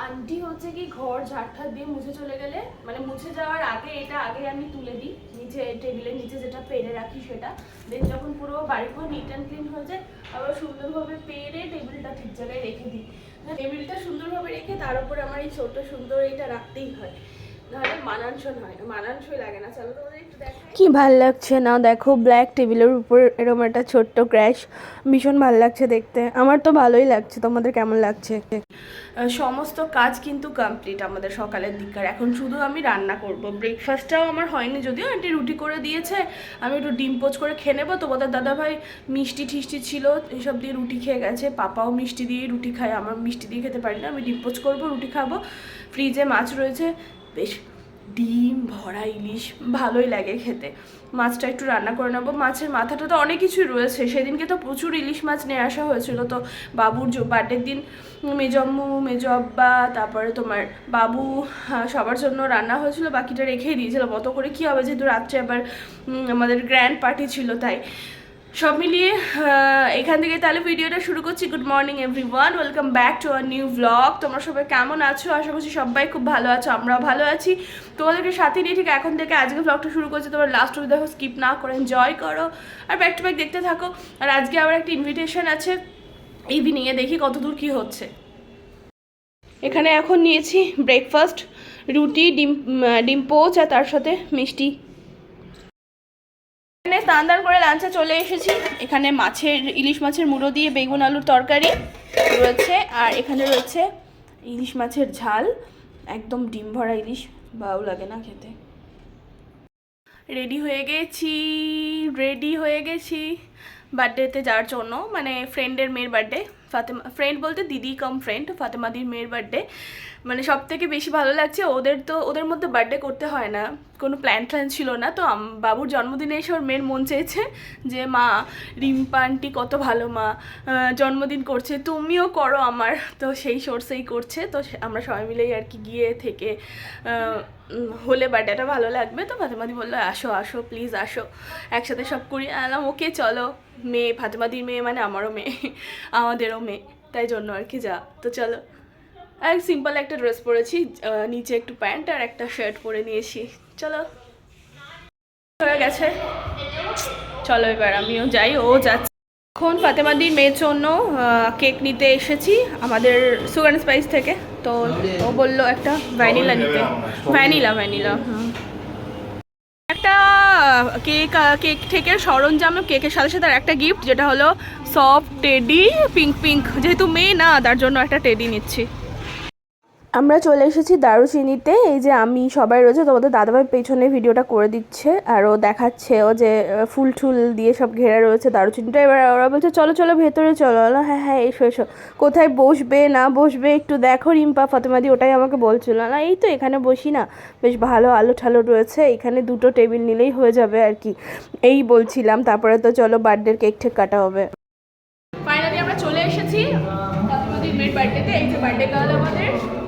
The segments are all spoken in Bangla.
আন্টি হচ্ছে কি ঘর ঝাড়ঠাট দিয়ে মুছে চলে গেলে মানে মুছে যাওয়ার আগে এটা আগে আমি তুলে দিই, নিচে টেবিলের নিচে যেটা পেরে রাখি সেটা। দেন যখন পুরো বাড়িঘর নিট অ্যান্ড ক্লিন হয়ে যায়, আবার সুন্দরভাবে পেরে টেবিলটা ঠিক জায়গায় রেখে দিই। টেবিলটা সুন্দরভাবে রেখে তার উপর আমার এই ছোট সুন্দর এইটা রাখতেই হয়। নাহলে মানানসই হয় মানানসই লাগে না। চলো তোমাদের একটু দেখাই। কি ভালো লাগছে না? দেখো ব্ল্যাক টেবিলের উপর এরকম একটা ছোট্ট ক্র্যাশ ভীষণ ভালো লাগছে দেখতে। আমার তো ভালোই লাগছে। তোমাদের কেমন লাগছে? সমস্ত কাজ কিন্তু কমপ্লিট আমাদের সকালের দিককার। এখন শুধু আমি রান্না করব। ব্রেকফাস্টটাও আমার হয়নি যদিও আন্টি রুটি করে দিয়েছে। আমি একটু ডিম পোচ করে খেয়ে নেব। তোমাদের দাদাভাই মিষ্টি ঠিষ্টি ছিল এসব দিয়ে রুটি খেয়ে গেছে। পাপাও মিষ্টি দিয়ে রুটি খায়। আমার মিষ্টি দিয়ে খেতে পারি না। আমি ডিম পোচ করব রুটি খাব। ফ্রিজে মাছ রয়েছে। বেশ ডিম, ভরা ইলিশ, ভালোই লাগে খেতে। মাছটা একটু রান্না করে নেব। মাছের মাথাটা তো অনেক কিছুই রয়েছে। সেদিনকে তো প্রচুর ইলিশ মাছ নিয়ে আসা হয়েছিল। তো বাবুর বার্থডের দিন মেজম্মু মেজ আব্বা, তারপরে তোমার বাবু সবার জন্য রান্না হয়েছিল। বাকিটা রেখেই দিয়েছিলাম। অত করে কী হবে? যেহেতু রাত্রে আবার আমাদের গ্র্যান্ড পার্টি ছিল, তাই সব মিলিয়ে এখান থেকে তাহলে ভিডিওটা শুরু করছি। Good morning everyone welcome back to our new blog তোমরা সবাই কেমন আছো? আশা করছি সবাই খুব ভালো আছো, আমরাও ভালো আছি। তোমাদেরকে সাথে নিয়ে ঠিক এখন থেকে আজকে ব্লগটা শুরু করছি। তোমার লাস্ট অব্দি দেখো স্কিপ না করে এনজয় করো। আর ব্যাক টু ব্যাক দেখতে থাকো। আর আজকে আবার একটা ইনভিটেশন আছে। ইভিনিংয়ে দেখি কত দূর কী হচ্ছে। এখানে এখন নিয়েছি ব্রেকফাস্ট রুটি, ডিম ডিম পোচ আর তার সাথে মিষ্টি। এখানে স্নান দান করে লাঞ্চে চলে এসেছি। এখানে মাছের, ইলিশ মাছের মুড়ো দিয়ে বেগুন আলুর তরকারি রয়েছে, আর এখানে রয়েছে ইলিশ মাছের ঝাল। একদম ডিম ভরা ইলিশ ভালো লাগে না খেতে। রেডি হয়ে গেছি, রেডি হয়ে গেছি বার্থডেতে যাওয়ার জন্য মানে ফ্রেন্ডের মেয়ের বার্থডে। ফাতেমা ফ্রেন্ড বলতে দিদি কম ফ্রেন্ড ফাতেমাদির মেয়ের বার্থডে মানে সব থেকে বেশি ভালো লাগছে, ওদের তো, ওদের মধ্যে বার্থডে করতে হয় না। কোনো প্ল্যান ট্ল্যান ছিল না। তো বাবুর জন্মদিনে এসে ওর মেয়ের মন চেয়েছে যে, মা, রিম্পা আন্টি কত ভালো মা জন্মদিন করছে, তুমিও করো আমার। তো সেই সোর্সেই করছে। তো আমরা সবাই মিলেই আর কি গিয়ে থেকে হলে বার্থডেটা ভালো লাগবে। তো ফাতেমাদি বলল, আসো আসো প্লিজ আসো। একসাথে সব করি। আলাম ওকে, চলো। মেয়ে ফাতেমাদির মেয়ে মানে আমারও মেয়ে। আমাদেরও মেয়ে তাই জন্য আর কি যা। তো চলো আর সিম্পল একটা ড্রেস পরেছি নিচে একটু প্যান্ট আর একটা শার্ট পরে নিয়েছি। চলো। হয়ে গেছে। চলো এবার আমিও যাই ও যাচ্ছে। এখন ফাতেমাদির মেয়ের জন্য কেক নিতে এসেছি আমাদের সুগার স্পাইস থেকে। তো ও বলল একটা ভ্যানিলা নিতে। ভ্যানিলা ভ্যানিলা হুম। একটা কেক কেক থেকে সরঞ্জাম কেকের সাথে সাথে আর একটা গিফট যেটা হলো সফট টেডি পিঙ্ক পিঙ্ক যেহেতু মেয়ে না, তার জন্য একটা টেডি নিচ্ছি। আমরা চলে এসেছি দারুচিনিতে। এই যে আমি সবাই রয়েছে, তোমাদের দাদাভাই পেছনে ভিডিওটা করে দিচ্ছে আর ও দেখাচ্ছে ও যে ফুল টুল দিয়ে সব ঘেরা রয়েছে দারুচিনিটা। এবার ওরা বলছে, চলো চলো, ভেতরে চলো। হ্যাঁ হ্যাঁ এসো এসো। কোথায় বসবে, না বসবে, একটু দেখো রিম্পা। ফাতেমাদি ওটাই আমাকে বলছিল। না, এই তো এখানে বসি না। বেশ ভালো আলো ঠালো রয়েছে। এখানে দুটো টেবিল নিলেই হয়ে যাবে আর কি। এই বলছিলাম। তারপরে তো চলো, বার্থডের কেক ঠেক কাটা হবে। ফাইনালি আমরা চলে এসেছি এই যে বার্থডে আমাদের।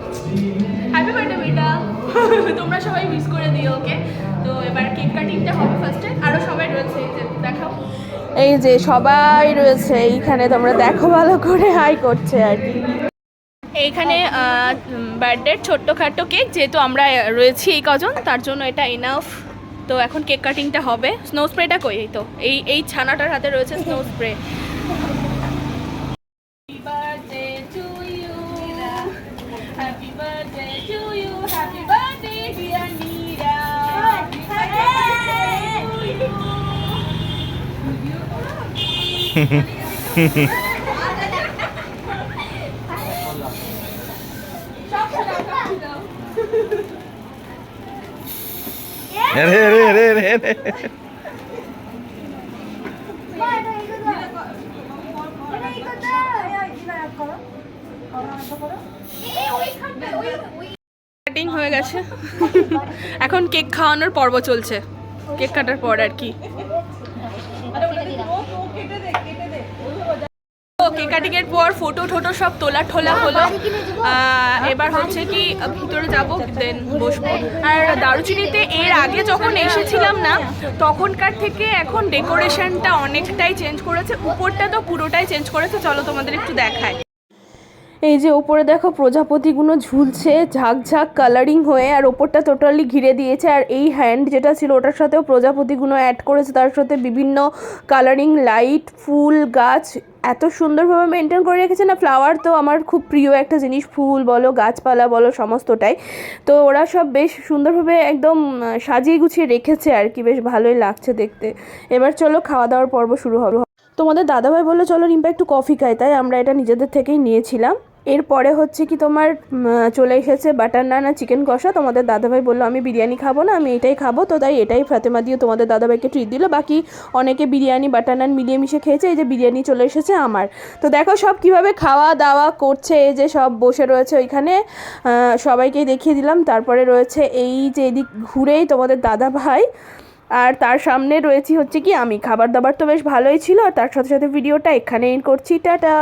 তোমরা সবাই মিস করে দিও ওকে তো এবার কেক কাটিংটা হবে ফার্স্টে আরও সবাই রয়েছে এই যে দেখাও। এই যে সবাই রয়েছে এইখানে তোমরা দেখো ভালো করে হাই করছে আর কি। এইখানে বার্থডের ছোট্টখাটো কেক যেহেতু আমরা রয়েছি এই কজন তার জন্য এটা ইনাফ তো এখন কেক কাটিংটা হবে। স্নো স্প্রেটা কই? এই তো এই এই ছানাটার হাতে রয়েছে স্নো স্প্রে you. সব খেলাম, সব খেলাম। রে রে রে রে রে কাটিং হয়ে গেছে এখন কেক খাওয়ানোর পর্ব চলছে কেক কাটার পর আর কি তো কেক কাটিং এর পর ফটো টোটো সব তোলা ঠোলা হলো। এবার হচ্ছে কি ভিতরে যাব দেন বসবো। আর দারুচিনিতে এর আগে যখন এসেছিলাম না তখনকার থেকে এখন ডেকোরেশনটা অনেকটাই চেঞ্জ করেছে। উপরটা তো পুরোটাই চেঞ্জ করেছে। চলো তোমাদের একটু দেখায় এই যে ওপরে দেখো প্রজাপতিগুলো ঝুলছে, ঝাঁক ঝাঁক কালারিং হয়ে, আর ওপরটা টোটালি ঘিরে দিয়েছে। আর এই হ্যান্ড যেটা ছিল ওটার সাথেও প্রজাপতিগুলো অ্যাড করেছে। তার সাথে বিভিন্ন কালারিং লাইট ফুল, গাছ এত সুন্দরভাবে মেনটেন করে রেখেছে না ফ্লাওয়ার তো আমার খুব প্রিয় একটা জিনিস, ফুল বলো, গাছপালা বলো, সমস্তটাই। তো ওরা সব বেশ সুন্দরভাবে একদম সাজিয়ে গুছিয়ে রেখেছে আর কি, বেশ ভালোই লাগছে দেখতে। এবার চলো খাওয়া দাওয়ার পর্ব শুরু হবে। তোমাদের দাদাভাই বলল, চলো রিম্পা একটু কফি খাই। তাই আমরা এটা নিজেদের থেকেই নিয়েছিলাম। এরপরে হচ্ছে কি তোমার চলে এসেছে বাটার নান আর চিকেন কষা। তোমাদের দাদাভাই বলল আমি বিরিয়ানি খাব না আমি এটাই খাব। তো তাই এটাই ফাতেমা দিয়ে তোমাদের দাদাভাইকে ট্রিট দিল। বাকি অনেকে বিরিয়ানি বাটার নান মিলিয়ে মিশে খেয়েছে এই যে বিরিয়ানি চলে এসেছে আমার। তো দেখো সব কীভাবে খাওয়া দাওয়া করছে এই যে সব বসে রয়েছে ওইখানে। আহ, সবাইকে দেখিয়ে দিলাম। তারপরে রয়েছে এই যে এদিক ঘুরেই তোমাদের দাদাভাই। আর তার সামনে রয়েছি হচ্ছে কি আমি। খাবার দাবার তো বেশ ভালোই ছিল। আর তার সাথে সাথে ভিডিওটা এখানে করছি। টাটা!